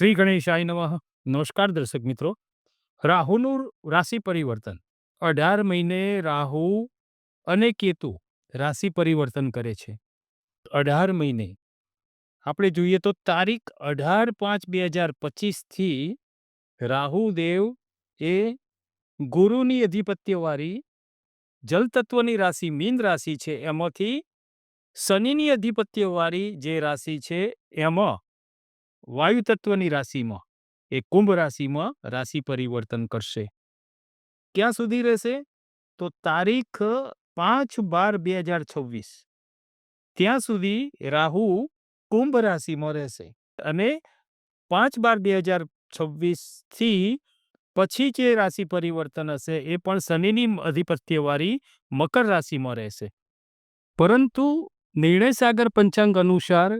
શ્રી ગણેશાય નમઃ. નમસ્કાર દર્શક મિત્રો. રાહુનું રાશિ પરિવર્તન. અઢાર મહિને રાહુ અને કેતુ રાશિ પરિવર્તન કરે છે. અઢાર મહિને. આપણે જોઈએ તો તારીખ અઢાર પાંચ બે હજાર પચીસથી રાહુ દેવ એ ગુરુની અધિપત્યવાળી જલતત્વની રાશિ, મીન રાશિ છે. એમાંથી શનિની અધિપત્યવાળી જે રાશિ છે, એમાં વાયુ તત્વની રાશિમાં, એ કુંભ રાશિમાં રાશિ પરિવર્તન કરશે. ક્યાં સુધી રહેશે? તો તારીખ પાંચ બાર બે હજાર છવ્વીસ. ત્યાં સુધી રાહુ કુંભ રાશિમાં રહેશે અને પાંચ બાર બે હજાર છવ્વીસથી પછી જે રાશિ પરિવર્તન હશે, એ પણ શનિની અધિપત્યવાળી મકર રાશિમાં રહેશે. પરંતુ નિર્ણય સાગર પંચાંગ અનુસાર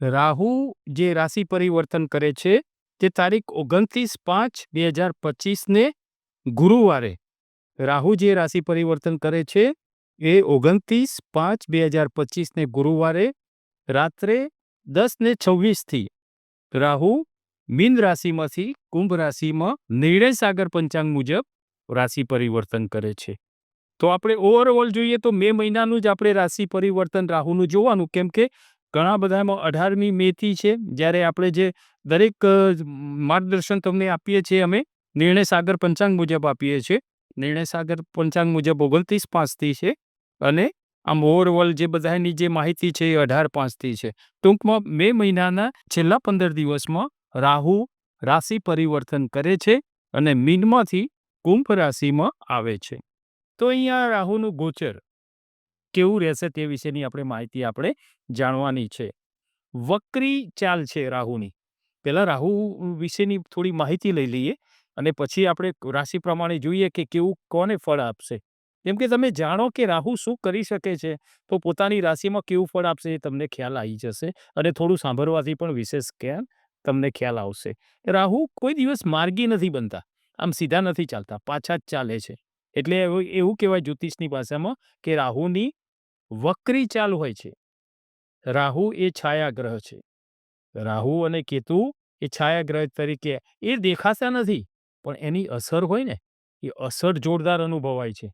રાહુ જે રાશિ પરિવર્તન કરે છે, તે તારીખ ઓગણત્રીસ પાંચ બે હજાર પચીસને ગુરુવારે રાહુ જે રાશિ પરિવર્તન કરે છે, એ ઓગણત્રીસ પાંચ બે હજાર પચીસને ગુરુવારે રાત્રે દસ ને છવ્વીસથી રાહુ મીન રાશિમાંથી કુંભ રાશિમાં નિર્ણય સાગર પંચાંગ મુજબ રાશિ પરિવર્તન કરે છે. તો આપણે ઓવરઓલ જોઈએ તો મે મહિનાનું જ આપણે રાશિ પરિવર્તન રાહુનું જોવાનું, કેમ કે ઘણા બધામાં અઢારમી મેથી છે, જ્યારે આપણે જે દરેક માર્ગદર્શન તમને આપીએ છીએ અમે, નિર્ણય સાગર પંચાંગ મુજબ આપીએ છીએ. નિર્ણય સાગર પંચાંગ મુજબ ઓગણત્રીસ પાંચથી છે અને આમ ઓવરઓલ જે બધાની જે માહિતી છે એ અઢાર પાંચથી છે. ટૂંકમાં મે મહિનાના છેલ્લા પંદર દિવસમાં રાહુ રાશિ પરિવર્તન કરે છે અને મીનમાંથી કુંભ રાશિમાં આવે છે. તો અહીંયા રાહુનું ગોચર કેવું રહેશે તે વિશેની આપણે માહિતી આપણે જાણવાની છે. વક્રી ચાલ છે રાહુની. પહેલાં રાહુ વિશેની થોડી માહિતી લઈ લઈએ અને પછી આપણે રાશિ પ્રમાણે જોઈએ કે કેવું કોને ફળ આપશે. કેમ કે તમે જાણો કે રાહુ શું કરી શકે છે, તો પોતાની રાશિમાં કેવું ફળ આપશે એ તમને ખ્યાલ આવી જશે અને થોડું સાંભળવાથી પણ વિશેષ ખ્યાલ તમને ખ્યાલ આવશે. રાહુ કોઈ દિવસ માર્ગી નથી બનતા, આમ સીધા નથી ચાલતા, પાછા જ ચાલે છે. એટલે એવું એવું કહેવાય જ્યોતિષની ભાષામાં કે રાહુની વક્રી ચાલ હોય છે. રાહુ એ છાયા ગ્રહ છે. રાહુ અને કેતુ એ છાયા ગ્રહ તરીકે એ દેખાતા નથી, પણ એની અસર હોય ને, એ અસર જોરદાર અનુભવાય છે.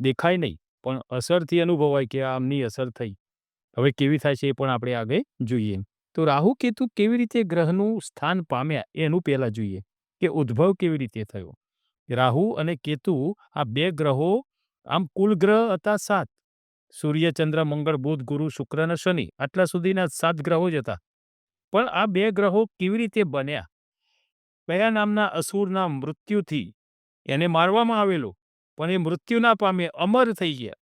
દેખાય નહીં, પણ અસરથી અનુભવાય કે આમની અસર થઈ. હવે કેવી થાય છે એ પણ આપણે આગળ જોઈએ. તો રાહુ, કેતુ કેવી રીતે ગ્રહનું સ્થાન પામ્યા એનું પહેલાં જોઈએ. કે ઉદ્ભવ કેવી રીતે થયો? રાહુ અને કેતુ આ બે ગ્રહો આમ કુલ ગ્રહ હતા સાત. સૂર્ય, ચંદ્ર, મંગળ, બુધ, ગુરુ, શુક્ર અને શનિ આટલા સુધીના સાત ગ્રહો જ હતા. પણ આ બે ગ્રહો કેવી રીતે બન્યા? કયા નામના અસુરના મૃત્યુથી એને મારવામાં આવેલો? પણ એ મૃત્યુ ના પામે અમર થઈ ગયા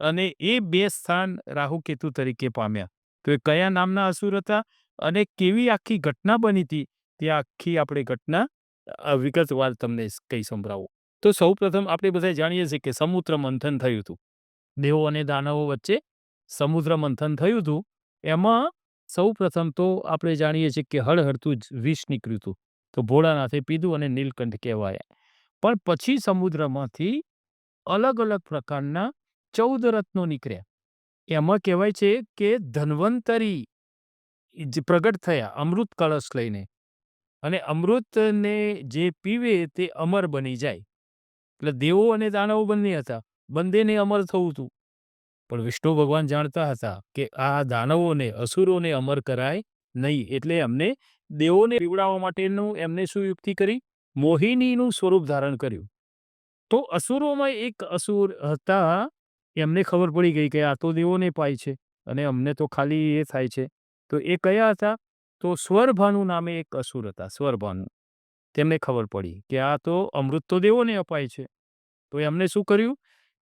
અને એ બે સ્થાન રાહુ કેતુ તરીકે પામ્યા. તો એ કયા નામના અસુર હતા અને કેવી આખી ઘટના બની હતી? તે આખી આપણે ઘટના વિગતવાર તમને કહી સંભળાવું. તો સૌ પ્રથમ આપણે બધા જાણીએ છીએ કે સમુદ્ર મંથન થયું હતું. દેવો અને દાનવો વચ્ચે સમુદ્ર મંથન થયું હતું. એમાં સૌ પ્રથમ તો આપણે જાણીએ છીએ કે હળહળતું જ વિષ નીકળ્યું હતું. તો ભોળાનાથે પીધું અને નીલકંઠ કહેવાય. પણ પછી સમુદ્રમાંથી અલગ અલગ પ્રકારના ચૌદ રત્નો નીકળ્યા. એમાં કહેવાય છે કે ધન્વંતરી પ્રગટ થયા અમૃત કળશ લઈને. અને અમૃતને જે પીવે તે અમર બની જાય. એટલે દેવો અને દાનવો બંને હતા. બંનેને અમર થવું હતું પણ વિષ્ણુ ભગવાન જાણતા હતા કે આ દાનવોને, અસુરોને અમર કરાય નહીં એટલે એમને દેવોને પીવડાવવા માટેનું એમને શું યુક્તિ કરી મોહિનીનું સ્વરૂપ ધારણ કર્યું. તો અસુરોમાં એક અસુર હતા, એમને ખબર પડી ગઈ કે આ તો દેવોને પાય છે અને અમને તો ખાલી એ થાય છે. તો એ કયા હતા? તો સ્વરભાનુ નામે એક અસુર હતા, સ્વરભાનુ. તેમને ખબર પડી કે આ તો અમૃત તો દેવોને અપાય છે. તો એમને શું કર્યું?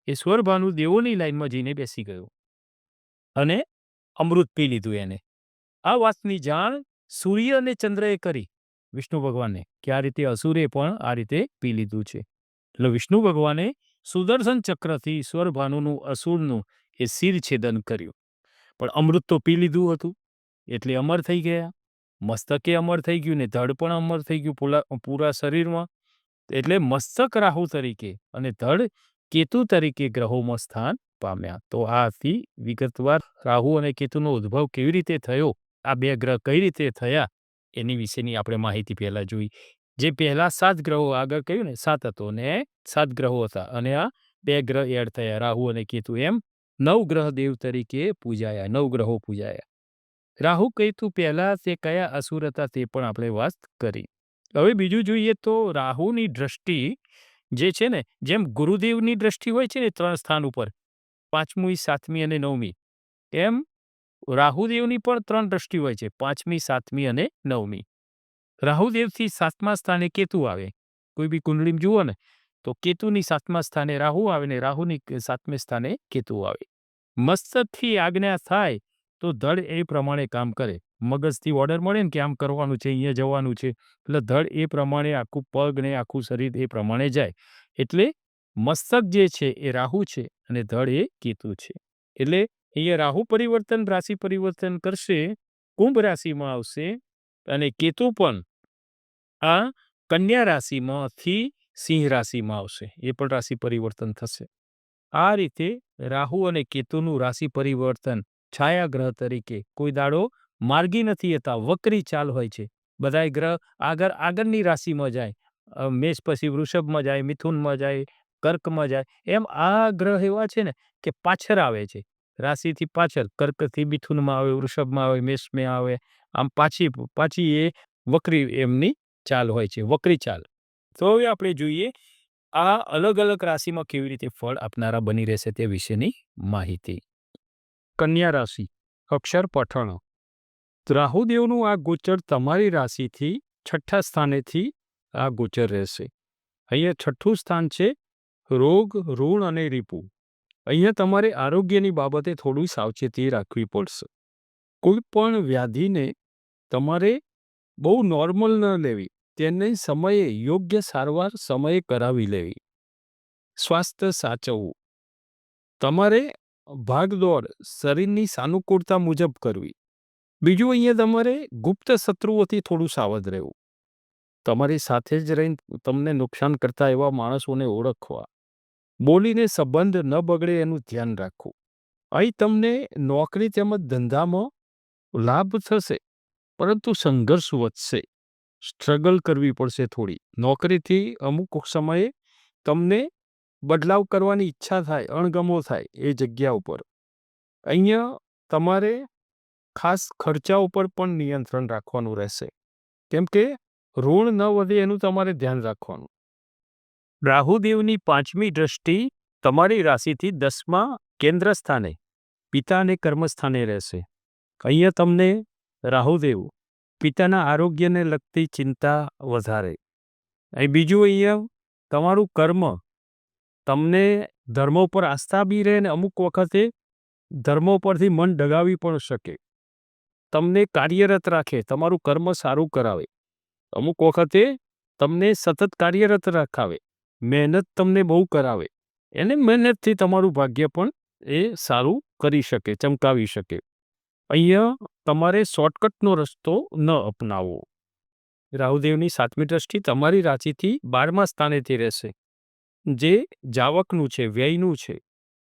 એ સ્વરભાનુ દેવોની લાઈનમાં જઈને બેસી ગયો અને અમૃત પી લીધું એને. આ વાતની જાણ સૂર્ય અને ચંદ્રએ કરી. વિષ્ણુ ભગવાનને કે આ રીતે અસુરે પણ આ રીતે પી લીધું છે. એટલે વિષ્ણુ ભગવાને સુદર્શન ચક્રથી સ્વરભાનુનું અસુરનું એ શિર છેદન કર્યું. પણ અમૃત તો પી લીધું હતું. એટલે અમર થઈ ગયા. મસ્તકે અમર થઈ ગયું ને ધડ પણ અમર થઈ ગયું પૂરા પૂરા શરીરમાં. એટલે મસ્તક રાહુ તરીકે અને ધડ કેતુ તરીકે ગ્રહોમાં સ્થાન પામ્યા તો આ હતી વિગતવાર રાહુ અને કેતુનો ઉદ્ભવ કેવી રીતે થયો આ બે ગ્રહ કઈ રીતે થયા એની વિશેની આપણે માહિતી પહેલા જોઈ. જે પહેલા 7 ગ્રહો આગળ કહ્યું ને 7 હતો ને 7 ગ્રહો હતા અને આ 2 ગ્રહ એડ થયા, રાહુ અને કેતુ એમ 9 ગ્રહ દેવ તરીકે પૂજાયા 9 ગ્રહો પૂજાયા. રાહુ, કેતુ પહેલા તે કયા અસુર હતા તે પણ આપણે વાત કરી. હવે બીજું જોઈએ તો રાહુની દ્રષ્ટિ જે છે ને જેમ ગુરુદેવની દ્રષ્ટિ હોય છે ને ત્રણ સ્થાન ઉપર 5મી, 7મી અને નવમી એમ રાહુદેવની પણ ત્રણ દ્રષ્ટિ હોય છે 5મી, 7મી અને નવમી રાહુદેવથી સાતમા સ્થાને કેતુ આવે. કોઈ બી કુંડળીમાં જુઓ ને તો કેતુની સાતમા સ્થાને રાહુ આવે ને રાહુની સાતમે સ્થાને કેતુ આવે. મસ્તકથી આજ્ઞા થાય તો ધડ એ પ્રમાણે કામ કરે. મગજથી ઓર્ડર મળે ને કે આમ કરવાનું છે, અહીંયા જવાનું છે એટલે ધડ એ પ્રમાણે આખું પગ ને આખું શરીર એ પ્રમાણે જાય. એટલે મસ્તક જે છે એ રાહુ છે અને ધડ એ કેતુ છે. એટલે અહીંયા રાહુ પરિવર્તન રાશિ પરિવર્તન કરશે કુંભ રાશિમાં આવશે અને કેતુ પણ આ કન્યા રાશિમાંથી સિંહ રાશિમાં આવશે એ પણ રાશિ પરિવર્તન થશે. આ રીતે રાહુ અને કેતુનું રાશિ પરિવર્તન છાયા ગ્રહ તરીકે કોઈ દાડો માર્ગી નથી હતા વક્રી ચાલ હોય છે. બધાય ગ્રહ આગળ આગળની રાશિમાં જાય. મેષ પછી વૃષભમાં જાય, મિથુનમાં જાય, કર્કમાં જાય એમ આ ગ્રહ એવા છે ને કે પાછળ આવે છે. રાશિથી પાછળ કર્કથી મિથુનમાં આવે, વૃષભમાં આવે, મેષમાં આવે આમ પાછી પાછી એ વક્રી એમની ચાલ હોય છે વક્રી ચાલ. તો હવે આપણે જોઈએ આ અલગ અલગ રાશિમાં કેવી રીતે ફળ આપનારા બની રહેશે તે વિશેની માહિતી. કન્યા રાશિ અક્ષર પઠણ રાહુદેવનું આ ગોચર તમારી રાશિથી છઠ્ઠા સ્થાનેથી આ ગોચર રહેશે. અહીંયા છઠ્ઠું સ્થાન છે રોગ, ઋણ અને રીપુ. અહીંયા તમારે આરોગ્યની બાબતે થોડી સાવચેતી રાખવી પડશે. કોઈ પણ વ્યાધિને તમારે બહુ નોર્મલ ન લેવી. તેને સમયે યોગ્ય સારવાર સમયે કરાવી લેવી. સ્વાસ્થ્ય સાચવવું. તમારે ભાગદોડ શરીરની સાનુકૂળતા મુજબ કરવી. બીજું અહીંયા તમારે ગુપ્ત શત્રુઓથી થોડું સાવધ રહેવું. તમારી સાથે જ રહીને તમને નુકસાન કરતા એવા માણસોને ઓળખવા. બોલીને સંબંધ ન બગડે એનું ધ્યાન રાખવું. અહીં તમને નોકરી તેમજ ધંધામાં લાભ થશે પરંતુ સંઘર્ષ વધશે. સ્ટ્રગલ કરવી પડશે થોડી. નોકરીથી અમુક સમયે તમને બદલાવ કરવાની ઈચ્છા થાય, અણગમો થાય એ જગ્યા ઉપર. અહીંયા તમારે ખાસ ખર્ચા ઉપર પણ નિયંત્રણ રાખવાનું રહેશે. કેમ કે, ઋણ ન વધે એનું તમારે ધ્યાન રાખવાનું. રાહુદેવની પાંચમી દ્રષ્ટિ તમારી રાશિથી દસમા કેન્દ્ર સ્થાને પિતા અને કર્મસ્થાને રહેશે. અહીંયા તમને રાહુદેવ પિતાના આરોગ્યને લગતી ચિંતા વધારે. અહીં બીજું અહીંયા, તમારું કર્મ, તમને ધર્મ ઉપર આસ્થા બી રહે ને અમુક વખતે ધર્મો પરથી મન ડગાવી પણ શકે. તમને કાર્યરત રાખે, તમારું કર્મ સારું કરાવે. અમુક વખતે તમને સતત કાર્યરત રખાવે. મહેનત તમને બહુ કરાવે. એને મહેનતથી તમારું ભાગ્ય પણ એ સારું કરી શકે, ચમકાવી શકે. અહીંયા તમારે શોર્ટકટનો રસ્તો ન અપનાવવો. રાહુદેવની સાતમી દ્રષ્ટિ તમારી રાશિથી બારમા સ્થાનેથી રહેશે. જે જાવકનું છે, વ્યયનું છે.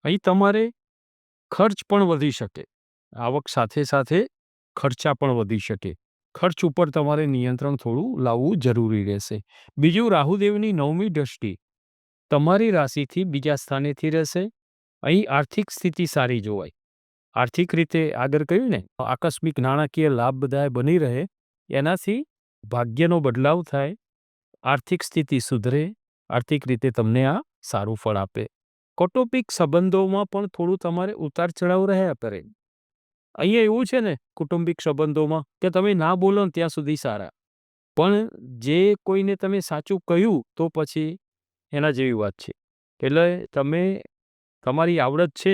અહીં તમારે ખર્ચ પણ વધી શકે. આવક સાથે સાથે ખર્ચા પણ વધી શકે. ખર્ચ ઉપર તમારે નિયંત્રણ થોડું લાવવું જરૂરી રહેશે. બીજું, રાહુદેવની નવમી દ્રષ્ટિ તમારી રાશિથી બીજા સ્થાનેથી રહેશે. અહીં આર્થિક સ્થિતિ સારી જોવાય. આર્થિક રીતે આગળ કહ્યું ને, આકસ્મિક નાણાકીય લાભ બધાય બની રહે એનાથી ભાગ્યનો બદલાવ થાય. આર્થિક સ્થિતિ સુધરે. આર્થિક રીતે તમને આ સારું ફળ આપે. કૌટુંબિક સંબંધોમાં પણ થોડું તમારે ઉતાર ચઢાવ રહ્યા કરે. અહીંયા એવું છે ને, કુટુંબિક સંબંધોમાં, કે તમે ના બોલો ને ત્યાં સુધી સારા. પણ જે કોઈને તમે સાચું કહ્યું, તો પછી એના જેવી વાત છે. એટલે તમે, તમારી આવડત છે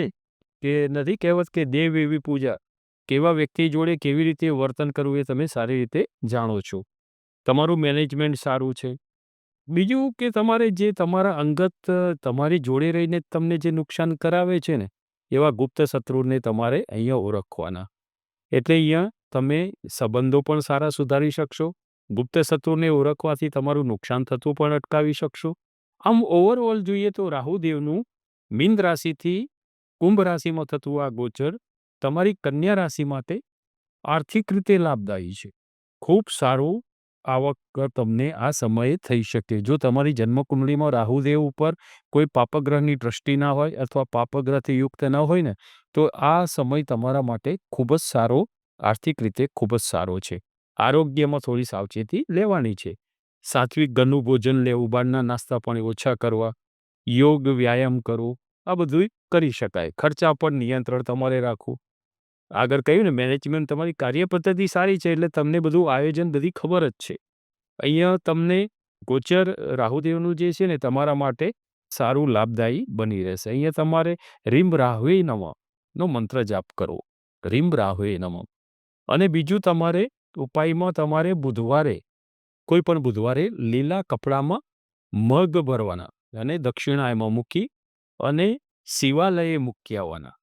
કે નથી કહેવત કે દેવ એવી પૂજા. કેવા વ્યક્તિ જોડે કેવી રીતે વર્તન કરવું એ તમે સારી રીતે જાણો છો. તમારું મેનેજમેન્ટ સારું છે. બીજું કે તમારે જે તમારા અંગત તમારી જોડે રહીને તમને જે નુકસાન કરાવે છે ને એવા ગુપ્ત શત્રુને તમારે અહીંયા ઓળખવાના. એટલે અહીંયા તમે સંબંધો પણ સારા સુધારી શકશો. ગુપ્ત શત્રુને ઓળખવાથી તમારું નુકસાન થતું પણ અટકાવી શકશો. આમ ઓવરઓલ જોઈએ તો રાહુદેવનું મીન રાશિથી કુંભ રાશિમાં થતું આ ગોચર તમારી કન્યા રાશિ માટે આર્થિક રીતે લાભદાયી છે. ખૂબ સારું આવક તમને આ સમયે થઈ શકે. જો તમારી જન્મકુંડળીમાં રાહુદેવ ઉપર કોઈ પાપગ્રહની દ્રષ્ટિ ના હોય અથવા પાપગ્રહથી યુક્ત ન હોય ને તો આ સમય તમારા માટે ખૂબ જ સારો આર્થિક રીતે ખૂબ જ સારો છે. આરોગ્યમાં થોડી સાવચેતી લેવાની છે. સાત્વિક ઘરનું ભોજન લેવું, બહારના નાસ્તા પણ ઓછા કરવા, યોગ વ્યાયામ કરવો આ બધુંય કરી શકાય. ખર્ચા પર નિયંત્રણ તમારે રાખવું. આગળ કહ્યું ને મેનેજમેન્ટ તમારી કાર્ય પદ્ધતિ સારી છે એટલે તમને બધું આયોજન બધી ખબર જ છે. અહીંયા તમને ગોચર રાહુદેવનું જે છે ને, તમારા માટે સારું લાભદાયી બની રહેશે. અહીંયા તમારે રીમ રાહવે નમ નો મંત્ર જાપ કરવો. રીમ રાહવે નમઃ અને બીજું તમારે ઉપાયમાં તમારે બુધવારે, કોઈ પણ બુધવારે લીલા કપડામાં મગ ભરવાના અને દક્ષિણાયમાં મૂકી અને શિવાલયે મૂકી આવવાના.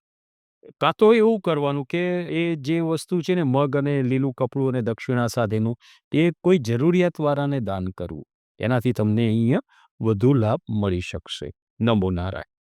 કાં તો એવું કરવાનું કે એ જે વસ્તુ છે ને, મગ અને લીલું કપડું અને દક્ષિણા સાથેનું, એ કોઈ જરૂરિયાતવાળાને દાન કરવું. એનાથી તમને અહીંયા વધુ લાભ મળી શકશે. નમો નારાયણ.